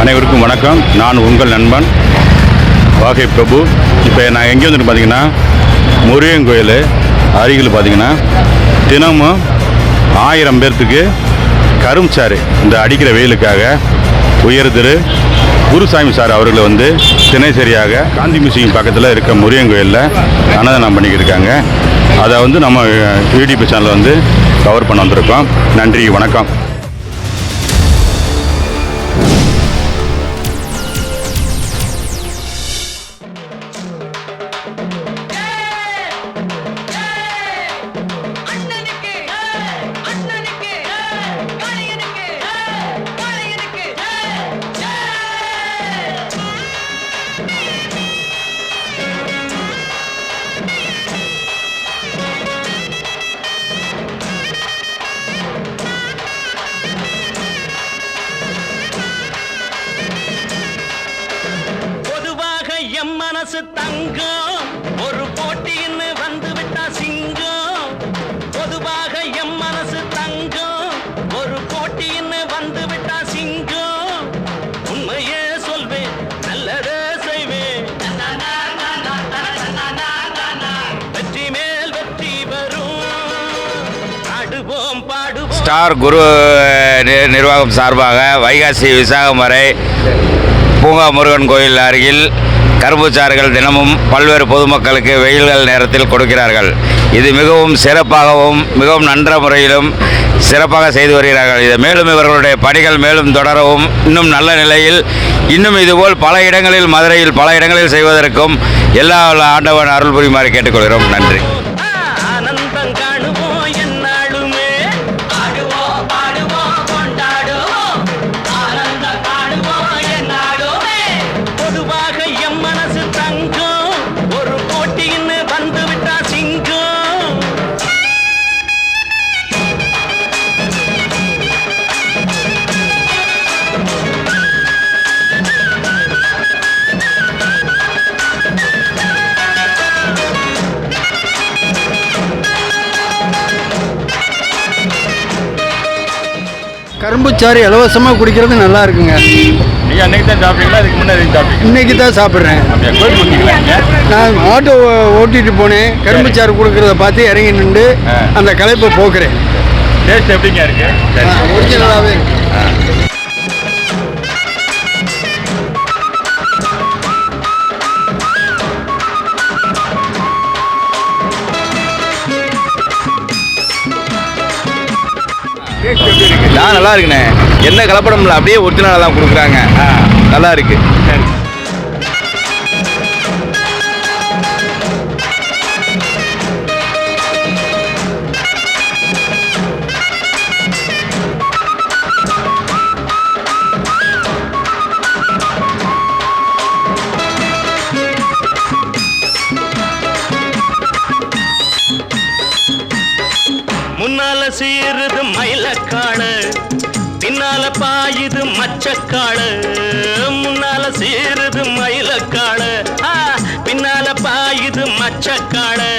அனைவருக்கும் வணக்கம். நான் உங்கள் நண்பன் வாகை பிரபு. இப்போ நான் எங்கே வந்துட்டு பார்த்தீங்கன்னா முருகன் கோயில் அருகில் பார்த்தீங்கன்னா தினமும் ஆயிரம் பேர்த்துக்கு கரும்சாறு இந்த அடிக்கிற வெயிலுக்காக உயர் திரு குருசாமி சார் அவர்களை வந்து தினசரியாக காந்தி மியூசியம் பக்கத்தில் இருக்க முருகன் கோயிலில் அன்னதானம் பண்ணிக்கிட்டு இருக்காங்க. அதை வந்து நம்ம யூடியூப் சேனலில் வந்து கவர் பண்ண வந்திருக்கோம். நன்றி வணக்கம். காசு தங்கம். ஒரு போட்டின்னு வந்து விட்டா சிங்கம். பொதுவாக எம் மனசு தங்கம். ஒரு போட்டின்னு வந்து விட்டா சிங்கம். உண்மையே சொல்வேன் நல்லதே செய்வேன். வெற்றி மேல் வெற்றி வரும். ஆடுவோம் பாடுவோம். ஸ்டார் குரு நி- நிர்வாகம் சார்பாக வைகாசி விசாகம் வரை பூங்கா முருகன் கோயில் அருகில் கரும்புச்சாறுகள் தினமும் பல்வேறு பொதுமக்களுக்கு வெயில்கள் நேரத்தில் கொடுக்கிறார்கள். இது மிகவும் சிறப்பாகவும் மிகவும் நன்ற முறையிலும் சிறப்பாக செய்து வருகிறார்கள். இது மேலும் இவர்களுடைய பணிகள் மேலும் தொடரவும் இன்னும் நல்ல நிலையில் இன்னும் இதுபோல் பல இடங்களில் மதுரையில் பல இடங்களில் செய்வதற்கும் எல்லா ஆண்டவன் அருள் புரியுமாறு கேட்டுக்கொள்கிறோம். நன்றி. கரும்புச்சாறு இலவசமாக குடிக்கிறது நல்லா இருக்குங்க. நீங்கள் அன்னைக்கு தான் சாப்பிட்டீங்களா? அதுக்கு முன்னாடி சாப்பிட்டீங்க இன்னைக்கு தான் சாப்பிட்றேன். நான் ஆட்டோ ஓட்டிட்டு போனேன். கரும்புச்சாறு கொடுக்கறத பார்த்து இறங்கி நின்று. அந்த களைப்பை போக்குறேன். டேஸ்ட் எப்படிங்க இருக்கு? ஒரிஜினலாகவே இருக்கு. நான் நல்லா இருக்குண்ணே. எந்த கலப்படம் இல்லை அப்படியே ஒரிஜினலாக தான் கொடுக்குறாங்க. நல்லா இருக்கு. சீருது மயிலக்காடு பின்னால பாயுது மச்சக்காடு முன்னால சீருது மயிலக்காடு ஆ, பின்னால பாயுது மச்சக்காடு